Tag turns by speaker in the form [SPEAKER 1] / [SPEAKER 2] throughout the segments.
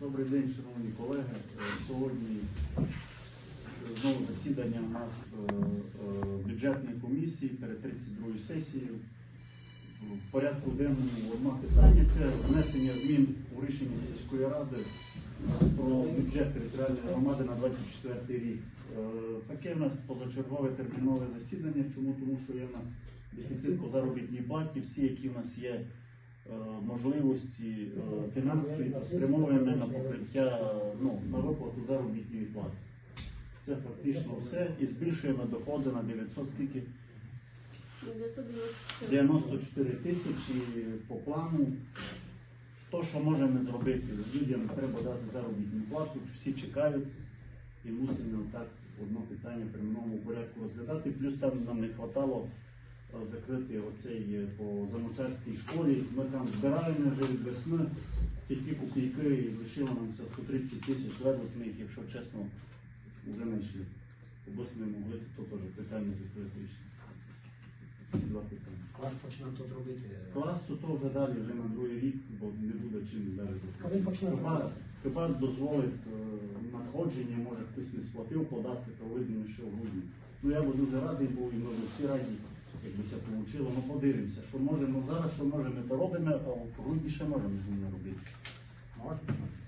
[SPEAKER 1] Добрий день, шановні колеги. Е, Сьогодні е, знову засідання у нас е, бюджетної комісії перед 32 сесією. В порядку денному одне питання це внесення змін у рішення сільської ради про бюджет територіальної громади на 24 рік. Таке в нас позачергове термінове засідання. Чому? Тому що є в нас дефіцит по заробітній платі. Всі, які в нас є можливості е, фінансові, спрямовані на покриття ну, на виплату заробітної плати. Це фактично все. І збільшуємо доходи на 900 скільки? 94 тисячі по плану. То, що можемо зробити, людям треба дати заробітну плату, всі чекають і мусимо так одно питання в прямому порядку розглядати. Плюс там нам не вистачало закрити оцей е, по замочарській школі. Ми там збираємо вже від весни тільки копійки і лишило нам все 130 тисяч обласних, якщо чесно, вже знайшли. Обласні могли, то теж питання закрити.
[SPEAKER 2] Клас починав тут робити.
[SPEAKER 1] Клас то вже далі, вже на другий рік, бо не буде чим далі.
[SPEAKER 2] Почне
[SPEAKER 1] Хіба,
[SPEAKER 2] робити?
[SPEAKER 1] хіба дозволить е, надходження, може хтось не сплатив податки, то видно, що в грудні. Ну я би дуже радий був, і ми всі раді, якби це вийшло. Ну подивимося, що можемо зараз, що можемо, то робимо, а в грудні ще можемо з ними робити.
[SPEAKER 2] Можна?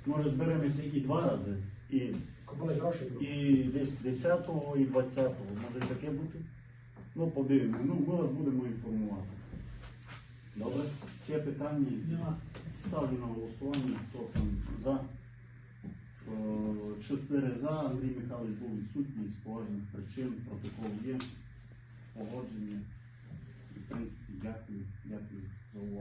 [SPEAKER 1] Може зберемося і два рази, і,
[SPEAKER 2] Купили гроші.
[SPEAKER 1] і десь 10-го, і 20-го. Може таке бути? Ну, подивимося. Ну, ми вас будемо інформувати. Добре? Ще питання?
[SPEAKER 2] Нема.
[SPEAKER 1] Ставлю на голосування, хто там за. Е, Чотири за. Андрій Михайлович був відсутній з поважних причин. Протокол є. Погодження. І, в принципі, дякую. Дякую за увагу.